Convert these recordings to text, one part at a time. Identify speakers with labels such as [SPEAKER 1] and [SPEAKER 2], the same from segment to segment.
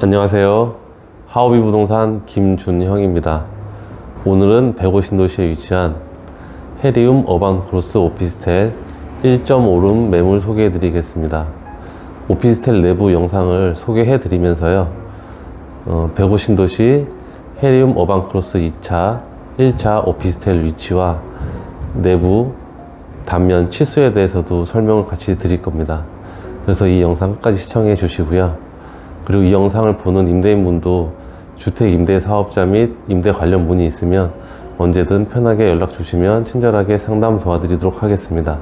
[SPEAKER 1] 안녕하세요. 하오비 부동산 김준형입니다. 오늘은 150도시에 위치한 헤리움 어반 크로스 오피스텔 1.5룸 매물 소개해 드리겠습니다. 오피스텔 내부 영상을 소개해 드리면서요. 어, 150도시 헤리움 어반 크로스 2차, 1차 오피스텔 위치와 내부 단면 치수에 대해서도 설명을 같이 드릴 겁니다. 그래서 이 영상 끝까지 시청해 주시고요. 그리고 이 영상을 보는 임대인분도 주택 임대 사업자 및 임대 관련 문의 있으면 언제든 편하게 연락 주시면 친절하게 상담 도와드리도록 하겠습니다.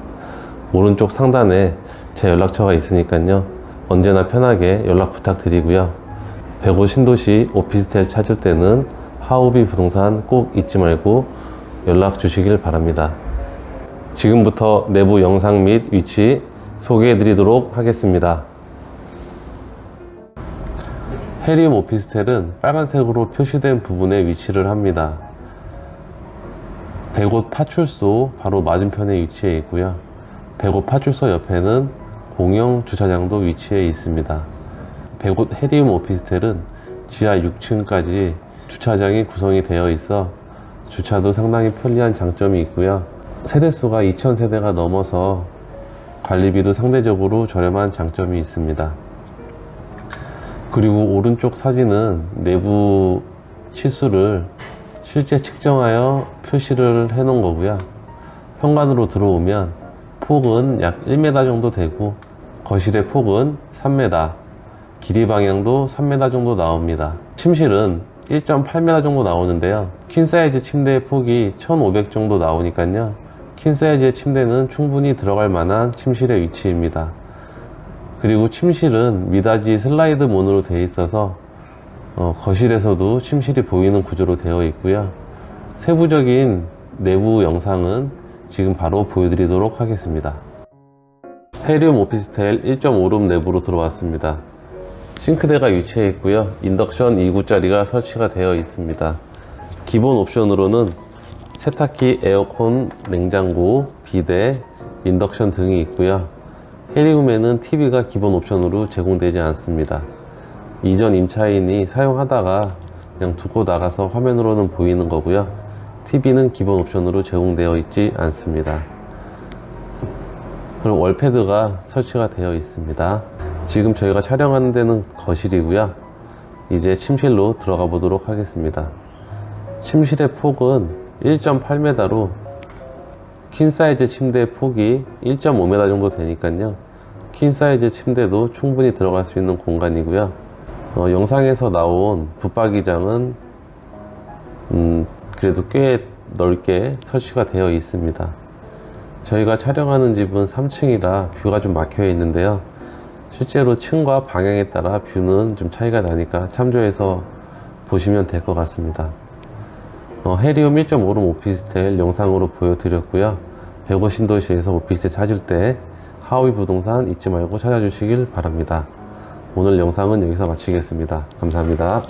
[SPEAKER 1] 오른쪽 상단에 제 연락처가 있으니까요. 언제나 편하게 연락 부탁드리고요. 105 신도시 오피스텔 찾을 때는 하우비 부동산 꼭 잊지 말고 연락 주시길 바랍니다. 지금부터 내부 영상 및 위치 소개해 드리도록 하겠습니다. 헤리움 오피스텔은 빨간색으로 표시된 부분에 위치를 합니다. 105 파출소 바로 맞은편에 위치해 있고요. 105 파출소 옆에는 공영 주차장도 위치해 있습니다. 105 헤리움 오피스텔은 지하 6층까지 주차장이 구성이 되어 있어 주차도 상당히 편리한 장점이 있고요. 세대수가 2000세대가 넘어서 관리비도 상대적으로 저렴한 장점이 있습니다. 그리고 오른쪽 사진은 내부 치수를 실제 측정하여 표시를 해 놓은 거고요. 현관으로 들어오면 폭은 약 1m 정도 되고 거실의 폭은 3m, 길이 방향도 3m 정도 나옵니다. 침실은 1.8m 정도 나오는데요. 퀸 사이즈 침대의 폭이 1,500 정도 나오니까요. 퀸 사이즈의 침대는 충분히 들어갈 만한 침실의 위치입니다. 그리고 침실은 미닫이 슬라이드 문으로 되어 있어서 어, 거실에서도 침실이 보이는 구조로 되어 있고요. 세부적인 내부 영상은 지금 바로 보여드리도록 하겠습니다. 헤리움 오피스텔 1.5룸 내부로 들어왔습니다. 싱크대가 위치해 있고요. 인덕션 2구짜리가 설치가 되어 있습니다. 기본 옵션으로는 세탁기, 에어컨, 냉장고, 비데, 인덕션 등이 있고요. 헬리움에는 TV가 기본 옵션으로 제공되지 않습니다. 이전 임차인이 사용하다가 그냥 두고 나가서 화면으로는 보이는 거고요. TV는 기본 옵션으로 제공되어 있지 않습니다. 그리고 월패드가 설치가 되어 있습니다. 지금 저희가 촬영하는 데는 거실이고요. 이제 침실로 들어가 보도록 하겠습니다. 침실의 폭은 1.8m로 퀸 사이즈 침대의 폭이 1.5m 정도 되니까요. 퀸 사이즈 침대도 충분히 들어갈 수 있는 공간이고요. 어, 영상에서 나온 붙박이장은 음, 그래도 꽤 넓게 설치가 되어 있습니다. 저희가 촬영하는 집은 3층이라 뷰가 좀 막혀 있는데요. 실제로 층과 방향에 따라 뷰는 좀 차이가 나니까 참조해서 보시면 될 것 같습니다. 어, 헤리움 1.5룸 오피스텔 영상으로 보여드렸고요. 105 신도시에서 오피스텔 찾을 때 하위 부동산 잊지 말고 찾아주시길 바랍니다. 오늘 영상은 여기서 마치겠습니다. 감사합니다.